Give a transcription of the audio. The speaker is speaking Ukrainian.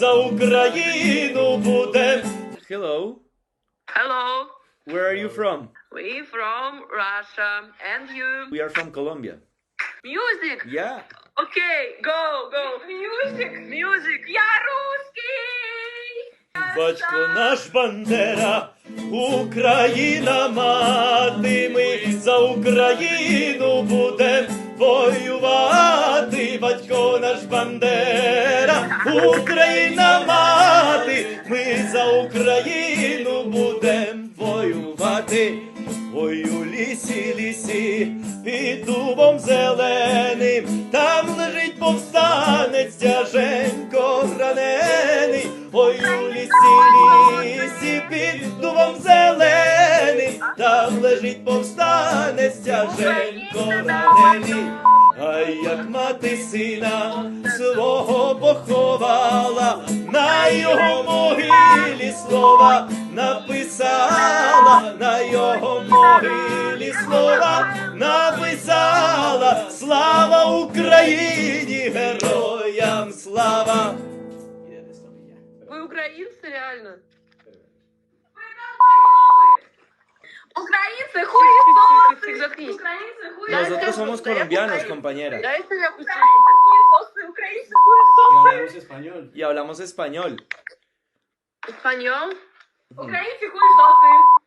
за Україну будем. Hello, Hello, where are you from? we from Russia, and you? We are from Colombia. Music. Yeah. Okay, go, go. Music, music. Я русский. Батько наш Бандера, Україна мати, ми за Україну будем воювати. Батько наш Бандера, Україна мати, ми за Україну будем воювати. Ой, у лісі, лісі, під дубом зеленим, там лежить повстанець тяженько ранений. Ой, у лісі, лісі, під дубом зеленим, там лежить повстанець тяженько ранений. А як мати сина свого поховала, на його могилі слова написала, на його могилі слова написала, слава Україні, героям слава! Вы украинцы, реально? Украинцы Тихо, хуесосы! тихо, заткнись. Украинцы Да, хуесосы! Nosotros это somos просто, я colombianos, украин- compañera, Дай себя пустить. español. Y hablamos español. Español? Ok, ¿qué coisa